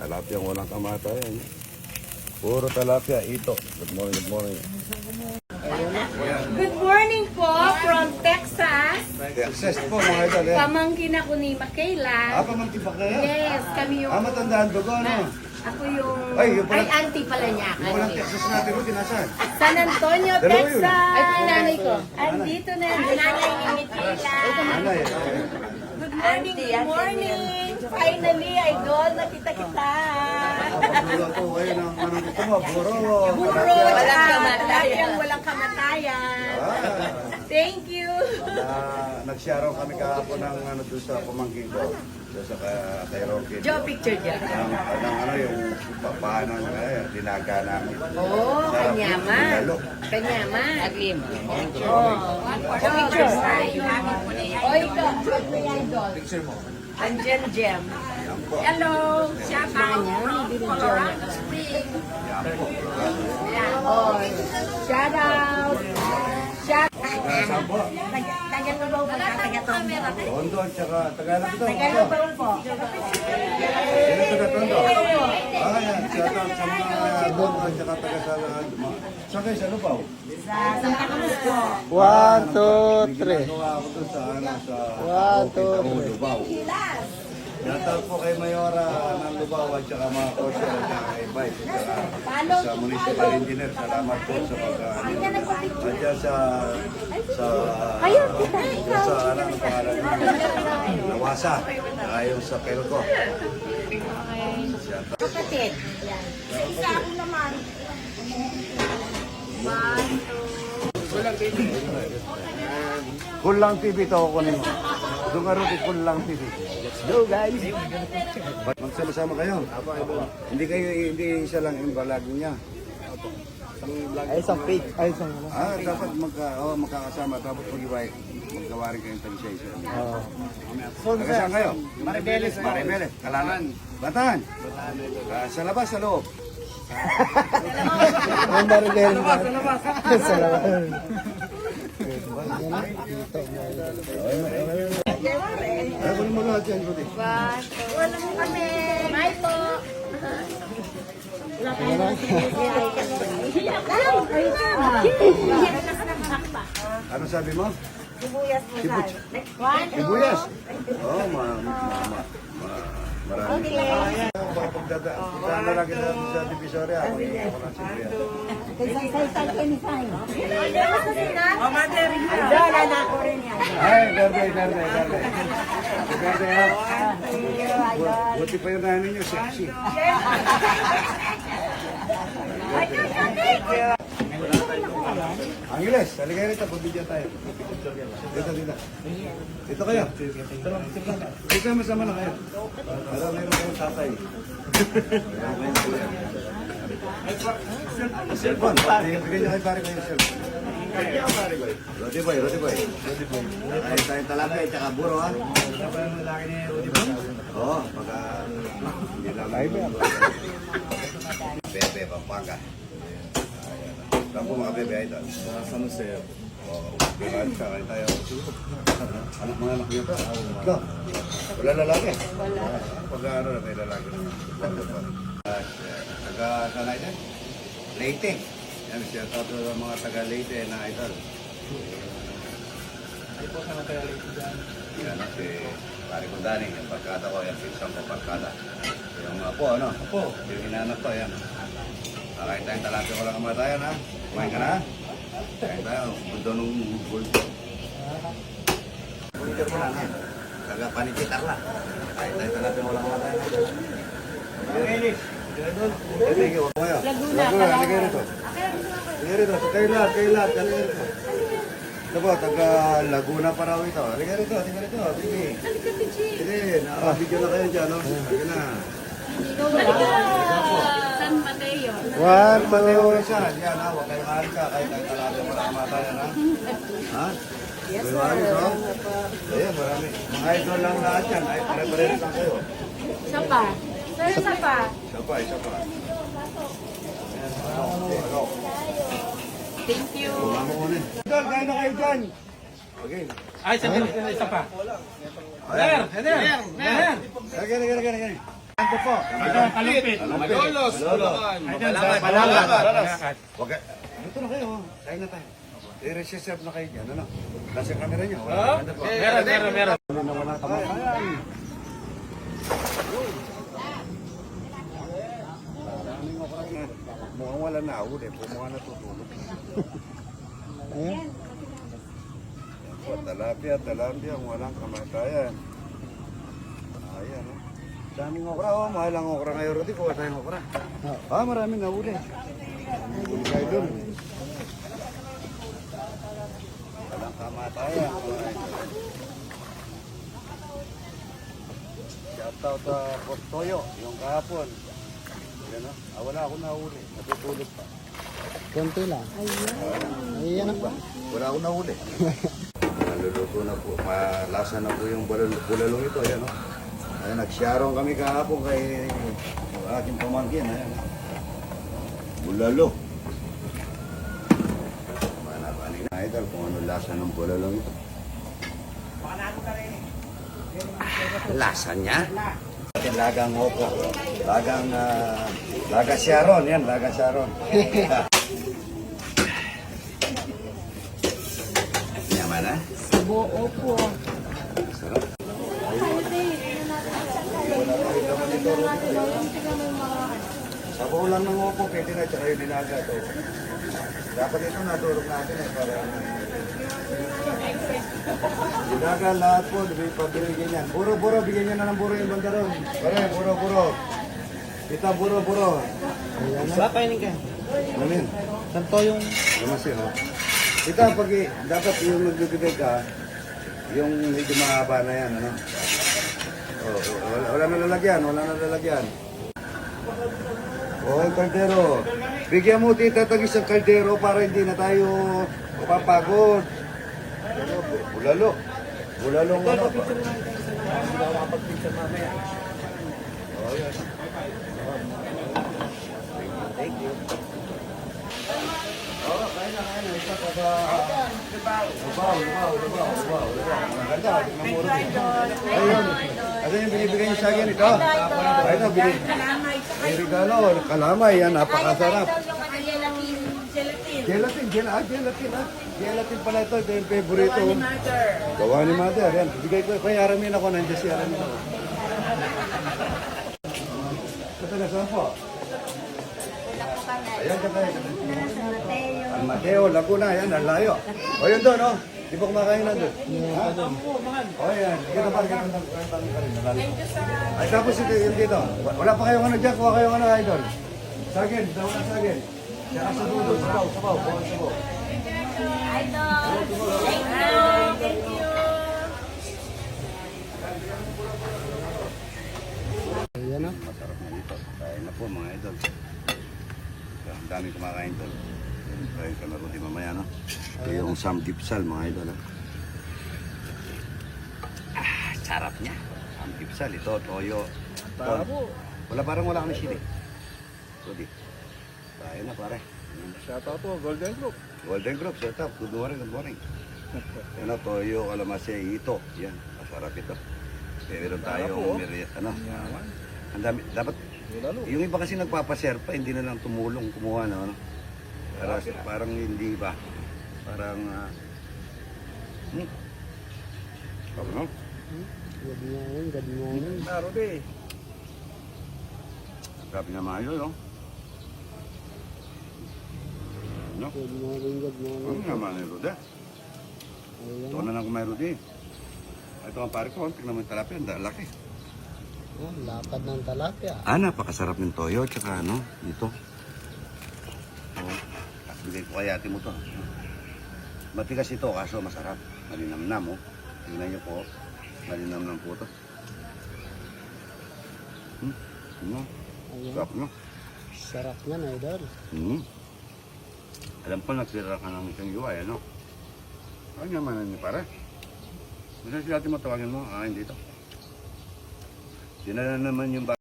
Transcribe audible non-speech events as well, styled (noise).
Talapia ang walang kamatayan. Puro talapia, ito. Good morning, good morning. Good morning po from Texas. Access po mga idol. Eh. Pamangkin ako ni Makayla. Apa man tiba kayo? Yes, kami yung... Ah, matandaan ba ko ano? Ako yung... Ay, yung pala- Ay, auntie pala niya. Yung walang auntie. Texas natin mo, tinasan. San Antonio, Dalawa yun. Texas. Ay, yung nanay ko. Andito na. yung Nanay ni Makayla. Ano eh? Good morning, good morning. Finally, idol, nakita kita. Pagbulo ko kayo ng anong gusto mo, buro. Talapia. walang kamatayan. Walang kamatayan. Thank you. na, nag-share kami kahapon ng ano doon sa pamangkin ko. Doon sa ka- kay Rocky. Joe, picture dyan. Ang, ang ano yung pa- paano nga eh, dinaga namin. Oh, kanyaman. Lalo. Kanyaman. Aglim. Oh. So, pictures tayo. O, ikaw. Picture mo. Andyan, Jem. Hello. Out from Colorado Springs. Oh, shout out. Shout Tagal na ba po? Camera. Tondo at saka Tagalog to. Tagal na ba po? Sino taga Tondo? Ah, yan. Shout out sa mga doon at saka taga sa kayo sa Lupaw? One, two, three. Ko One, two, Rocky, Lubaw. Shout out po kay Mayora ng Lubaw at saka mga kosyo at saka kay Vice at saka sa municipal engineer. Salamat po sa pag at dyan sa sa sa ano ang pangalan? Nawasa. Ayon sa Pelco. Shout out. Kapatid. Sa ako naman. Kulang TV to ako kunin mo. Rin Kulang TV. Let's go guys! Magsama-sama kayo. Hindi kayo, hindi isa lang yung balag niya. Ay, isang page. Ay, isang ano. Ah, dapat magka, oh, magkakasama. Tapos mag-iway. Maggawa rin kayong. Oh. Taga saan kayo? Maribeles. Maribeles. Kalanan. Bataan. Ah, sa labas, sa loob. Ang baril Sa labas. Sa labas. Kunin mo lahat yan, Rudy. Wala mo kami. May po. Ano sabi mo? Sibuyas po two. Sibuyas. Oh, ma, ma, ma, ma, marami. Okay. Pagdada, kita na lagi natin sa Divisoria. Ako ng sibuyas. Wala na ako rin yan. Ay. Verde, ha? Bu- Buti pa yung nanay niyo, sexy. Angeles, halika rito, pabidyo tayo. Dito, dito. Dito kayo. Dito masama na kayo. Para meron kayong tatay. Cellphone. Bigyan niyo kay pare kayo cellphone. Roti boy, roti boy. Ay, tayong talapia, tsaka buro ha. Oo, pagka... Hindi lang. Bebe, Pampanga. Po mga bebe idol? Sa Jose. Oo, bebe, saan tayo? Anak mga anak niyo to? Ito. Wala lalaki? Wala. Pag ano na may lalaki naman. Ah, Taga saan idol? Leyte. Yan, siya tato ng mga taga Leyte na idol. Ay po sa mga taga Leyte dyan. Yan, si Pari Kundani, yung pagkada ko, yung pinsang ko pagkada. Yung apo, ano? Apo. Yung inanak ko, yan. Kakain tayong talapia ko lang kamatayan, ha? Kumain ka na? Kain tayo, mundo nung bulto. Bulto mo lang, ha? Taga panikitar lang. Kain tayong talapia ko lang kamatayan, ha? You. Laguna. Laguna, halika rito. Halika rito. Kayo lahat, kayo lahat. Halika rito. Ito po, taga Laguna pa raw ito. Halika rito, halika rito. Sige. Sige, nakabidyo na kayo dyan? Halika na. San Mateo. One, Mateo two, na. Yan, ha? Huwag kayong halika. Kahit ang talapia para kamatayan, ha? Ha? Yes, sir. Ayan, marami. Mga idol lang lahat yan. Ay, pare-pare lang kayo. Isa pa. Sir, isa pa. Isa pa, isa pa. Thank you. Na. Idol, kain na kayo dyan. Okay. Ay, sabi isa pa. Ayan. Ayan, ayan, ayan. Gani, gani, gani, Ito po. Ito, kalumpit. Malolos. Palakat. Wag ka. Dito na kayo. Kain na tayo. I-reserve na kayo dyan. Ano? Nasa camera niyo. Meron, meron, meron. Ano na wala kamakayan. Daming okra na. Mukhang wala na ahuli. Mukhang natutulog. Ayan. Talapia, talapia, walang kamatayan. Ayan, oh. Daming okra, oh. Mahal ang okra ngayon, Rudy. Kuha tayong okra. Ah, marami na huli. Huli kayo dun. Walang kamatayan. Shout out sa Fort Toyo, yung kahapon. Yan, oh. Ah, wala akong nahuli. Natutulog pa. Konti lang. Ayan na po. Wala akong nahuli. (laughs) Naluluto na po. Malasa na po yung bulal bulalong ito. Ayan, oh. Ayan, nagsiyarong kami kahapon kay aking pamangkin. Ayan. Bulalo. Manapanin na idol kung ano lasa ng bulalong ito. Ah, lasa niya? Lagang opo. Lagang, uh, laga Sharon. Yan, laga Sharon. (laughs) Yaman na? Buo po. Sarap. Sabaw lang ng opo, pwede na, tsaka yung dinaga to. Dapat ito naturog natin eh, para... Dinaga lahat po, pabigyan yan. Buro-buro, bigyan niya na ng buro yung bandaron. Pare, buro-buro. Kita buro-buro. Sapay ka. Ano yun? Santo yung... Lumasin, oh. Kita pag dapat yung nagbibigay ka, yung medyo mahaba na yan, ano? Oh, wala, wala na lalagyan, wala na lalagyan. Oh, kaldero. Bigyan mo tita tag isang kaldero para hindi na tayo mapapagod. Ano, bu- bulalo. Bulalo nga ano. Oh. Thank you. Oo, kain na, kain na. Isa ka sa... Lubaw, lubaw, lubaw, lubaw, lubaw. Maganda, mamuro. Ayun. Ano yung binibigay niyo sa akin ito? Ayun, binibigay. May regalo, kalamay, yan, napakasarap. Gelatin, gel ah, gelatin ah. Gelatin pala ito, ito yung favorito. Gawa ni mother. Yan, bigay ko, kay Aramin ako, nandiyan si Aramin ako. Sa taga saan po? Ayan ka tayo. Ang Mateo, Laguna, yan, ang layo. O yun doon, oh. Di ba kumakain na doon? Ha? O yan, dito pa rin. Ay, tapos ito, yung dito. Wala pa kayong ano dyan, kuha kayong ano, idol. Sagin, daw na sagin. Tsaka sa dulo, sabaw, sabaw, buwan sabaw. Ayan na. Masarap na dito. Kain na po mga idol. Ang dami kumakain doon. Kain ka na rin di mamaya, no? Ito yung samgipsal, mga idol. ah. Ah, sarap niya. Samgipsal, ito, toyo. Ito. Wala parang wala kami sili. Sorry. Tayo na pare. Shout out po, Golden Group. Golden Group, set up. Good morning, good morning. (laughs) Ano, toyo, kalamansi, ito. Yan, masarap ito. Meron tayong, meri, ano, ang dami, dapat, yung iba kasi nagpapashare pa, hindi na lang tumulong, kumuha na, ano. Para, parang hindi ba, parang, ah, hmm, ano, Good morning, good morning. Meron eh. Grabe na mga yun, no? Ano? Good morning, good Ano morning. naman ni Ruda? Ayan Ito na lang kumain Rudy. Ito ang pare ko, tingnan mo yung talapia, ang laki. Oh, lapad ng talapia. Ah, napakasarap ng toyo, tsaka ano, dito. Bigay ko kay ate mo to. Matigas ito, kaso masarap. Malinamnam, oh. Tingnan niyo po, malinamnam po to. Hmm, ano? Ayan. Sarap, no? Sarap yan, idol. Hmm. Alam ko, nagsira ka ng isang yuway, ano? Ano naman niyo, pare? Gusto si ate mo, tawagin mo. Ah, hindi to. Dinala naman yung